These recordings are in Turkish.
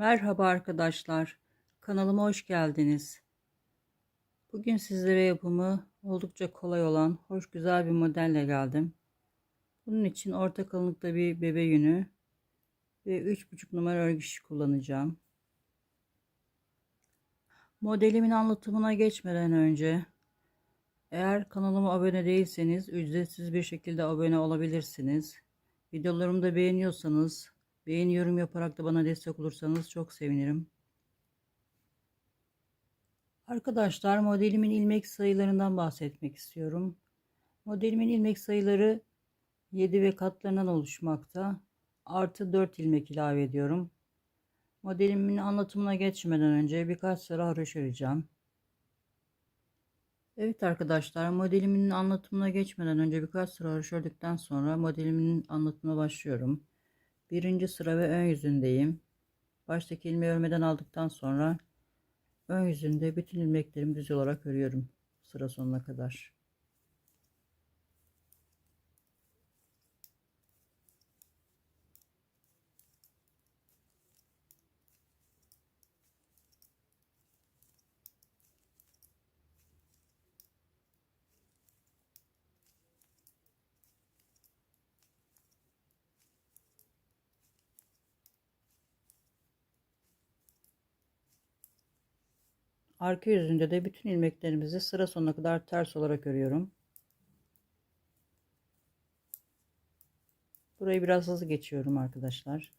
Merhaba arkadaşlar. Kanalıma hoş geldiniz. Bugün sizlere yapımı oldukça kolay olan hoş güzel bir modelle geldim. Bunun için orta kalınlıkta bir bebe yünü ve 3,5 numara örgü kullanacağım. Modelimin anlatımına geçmeden önce eğer kanalıma abone değilseniz ücretsiz bir şekilde abone olabilirsiniz. Videolarımı da beğeniyorsanız beğeni yorum yaparak da bana destek olursanız çok sevinirim. Arkadaşlar modelimin ilmek sayılarından bahsetmek istiyorum. Modelimin ilmek sayıları 7 ve katlarından oluşmakta. Artı 4 ilmek ilave ediyorum. Modelimin anlatımına geçmeden önce birkaç sıra haroş öreceğim. Evet arkadaşlar modelimin anlatımına geçmeden önce birkaç sıra haroş ördükten sonra modelimin anlatımına başlıyorum. Birinci sıra ve ön yüzündeyim. Baştaki ilmeği örmeden aldıktan sonra ön yüzünde bütün ilmeklerimi düz olarak örüyorum sıra sonuna kadar. Arka yüzünde de bütün ilmeklerimizi sıra sonuna kadar ters olarak örüyorum. Burayı biraz hızlı geçiyorum arkadaşlar.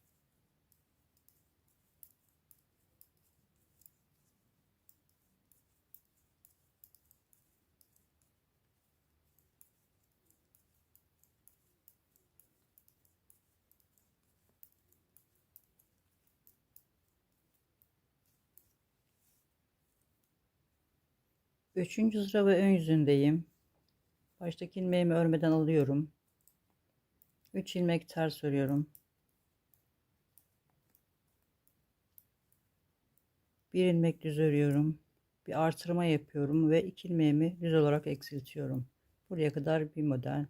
Üçüncü sıra ve ön yüzündeyim. Baştaki ilmeğimi örmeden alıyorum. 3 ilmek ters örüyorum. Bir ilmek düz örüyorum. Bir artırma yapıyorum ve iki ilmeğimi düz olarak eksiltiyorum. Buraya kadar bir model.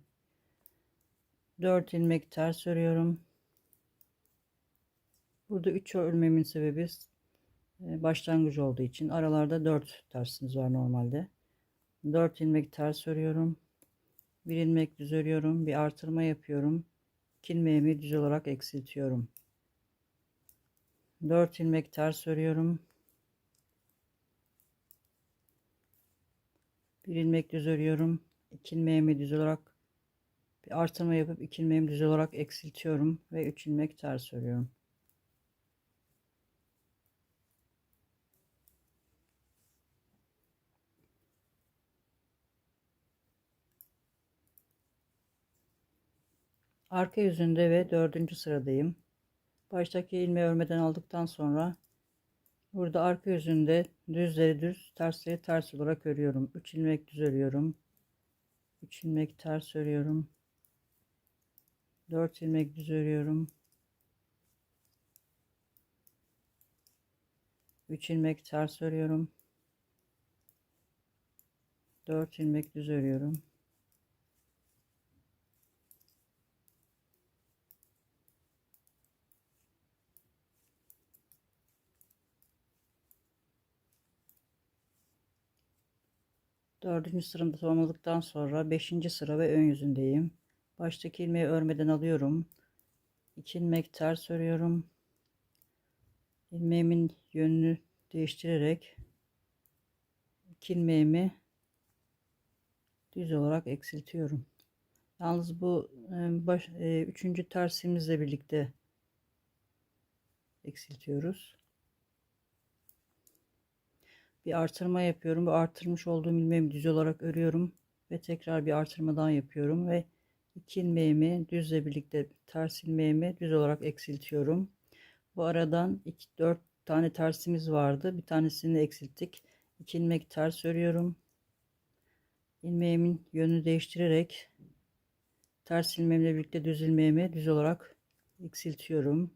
4 ilmek ters örüyorum. Burada 3 örmemin sebebi başlangıç olduğu için aralarda 4 tersimiz var normalde. 4 ilmek ters örüyorum. Bir ilmek düz örüyorum. Bir artırma yapıyorum. 2 ilmeğimi düz olarak eksiltiyorum. 4 ilmek ters örüyorum. Bir ilmek düz örüyorum. 2 ilmeğimi düz olarak bir artırma yapıp 2 ilmeğimi düz olarak eksiltiyorum ve 3 ilmek ters örüyorum. Arka yüzünde ve dördüncü sıradayım. Baştaki ilmeği örmeden aldıktan sonra burada arka yüzünde düzleri düz, tersleri ters olarak örüyorum. 3 ilmek düz örüyorum. 3 ilmek ters örüyorum. 4 ilmek düz örüyorum. 3 ilmek ters örüyorum. 4 ilmek düz örüyorum. Dördüncü sıramda tamamladıktan sonra beşinci sıra ve ön yüzündeyim. Baştaki ilmeği örmeden alıyorum. İki ilmek ters örüyorum. İlmeğimin yönünü değiştirerek iki ilmeğimi düz olarak eksiltiyorum. Yalnız bu e, baş, e, üçüncü tersimizle birlikte eksiltiyoruz bir artırma yapıyorum. Bu artırmış olduğum ilmeğimi düz olarak örüyorum ve tekrar bir artırma daha yapıyorum ve iki ilmeğimi düzle birlikte ters ilmeğimi düz olarak eksiltiyorum. Bu aradan 2 4 tane tersimiz vardı. Bir tanesini eksilttik. 2 ilmek ters örüyorum. ilmeğimin yönünü değiştirerek ters ilmeğimle birlikte düz ilmeğimi düz olarak eksiltiyorum.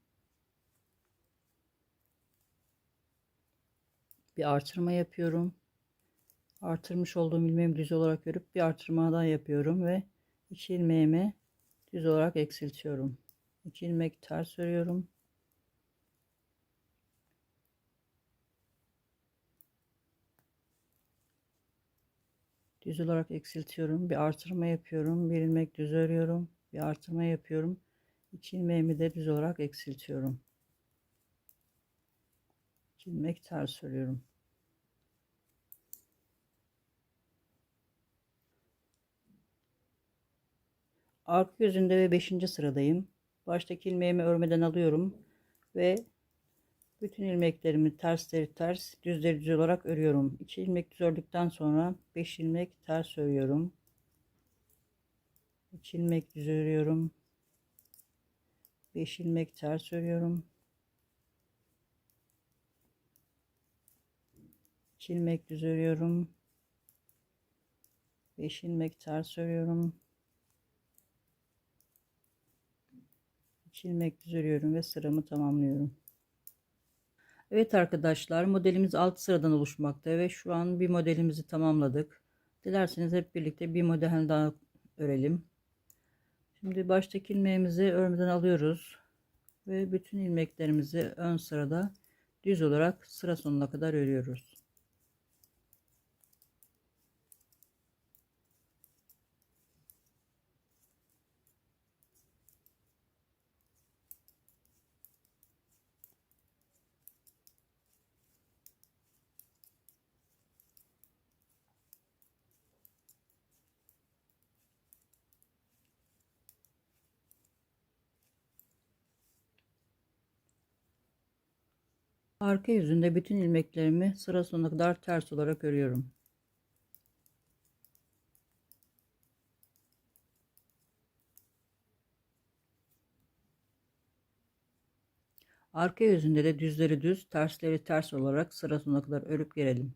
bir artırma yapıyorum. Artırmış olduğum ilmeğimi düz olarak örüp bir artırma daha yapıyorum ve 2 ilmeğimi düz olarak eksiltiyorum. 2 ilmek ters örüyorum. Düz olarak eksiltiyorum. Bir artırma yapıyorum. Bir ilmek düz örüyorum. Bir artırma yapıyorum. 2 ilmeğimi de düz olarak eksiltiyorum. İlmek ters örüyorum. Arka yüzünde ve 5. sıradayım. Baştaki ilmeğimi örmeden alıyorum ve bütün ilmeklerimi tersleri ters, düzleri düz olarak örüyorum. 2 ilmek düz ördükten sonra 5 ilmek ters örüyorum. 2 ilmek düz örüyorum. 5 ilmek ters örüyorum. 2 ilmek düz örüyorum. 5 ilmek ters örüyorum. 2 ilmek düz örüyorum ve sıramı tamamlıyorum. Evet arkadaşlar modelimiz 6 sıradan oluşmakta ve şu an bir modelimizi tamamladık. Dilerseniz hep birlikte bir model daha örelim. Şimdi baştaki ilmeğimizi örmeden alıyoruz ve bütün ilmeklerimizi ön sırada düz olarak sıra sonuna kadar örüyoruz. Arka yüzünde bütün ilmeklerimi sıra sonuna kadar ters olarak örüyorum. Arka yüzünde de düzleri düz, tersleri ters olarak sıra sonuna kadar örüp gelelim.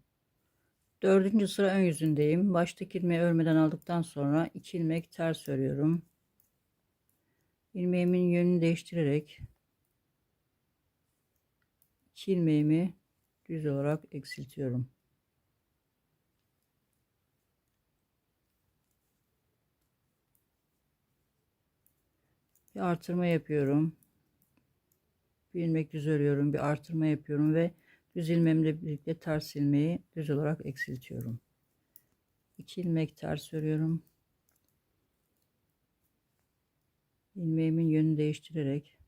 Dördüncü sıra ön yüzündeyim. Baştaki ilmeği örmeden aldıktan sonra iki ilmek ters örüyorum. İlmeğimin yönünü değiştirerek 2 ilmeğimi düz olarak eksiltiyorum. Bir artırma yapıyorum. Bir ilmek düz örüyorum, bir artırma yapıyorum ve düz ilmeğimle birlikte ters ilmeği düz olarak eksiltiyorum. 2 ilmek ters örüyorum. ilmeğimin yönünü değiştirerek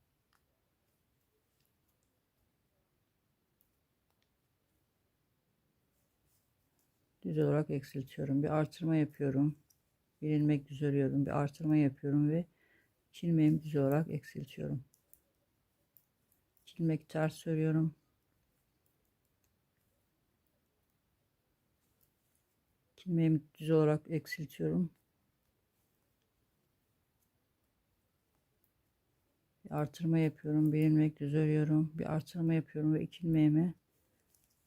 düz olarak eksiltiyorum. Bir artırma yapıyorum. Bir ilmek düz örüyorum. Bir artırma yapıyorum ve ilmeğimi düz olarak eksiltiyorum. ilmek ters örüyorum. ilmeğimi düz olarak eksiltiyorum. Bir artırma yapıyorum. Bir ilmek düz örüyorum. Bir artırma yapıyorum ve iki ilmeğimi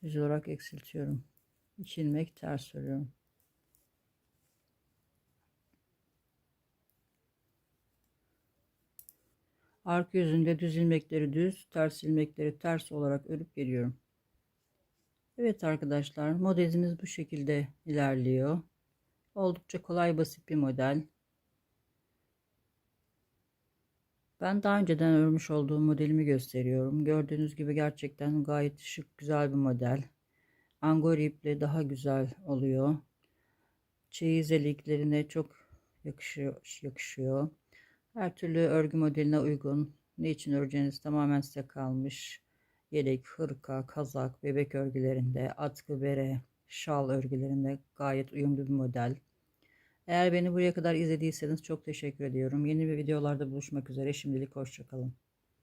düz olarak eksiltiyorum. 2 ilmek ters örüyorum. Arka yüzünde düz ilmekleri düz, ters ilmekleri ters olarak örüp geliyorum. Evet arkadaşlar modelimiz bu şekilde ilerliyor. Oldukça kolay basit bir model. Ben daha önceden örmüş olduğum modelimi gösteriyorum. Gördüğünüz gibi gerçekten gayet şık güzel bir model. Angora iple daha güzel oluyor. Çeyiz eliklerine çok yakışıyor, yakışıyor. Her türlü örgü modeline uygun. Ne için öreceğiniz tamamen size kalmış. Yelek, hırka, kazak, bebek örgülerinde, atkı, bere, şal örgülerinde gayet uyumlu bir model. Eğer beni buraya kadar izlediyseniz çok teşekkür ediyorum. Yeni bir videolarda buluşmak üzere. Şimdilik hoşçakalın.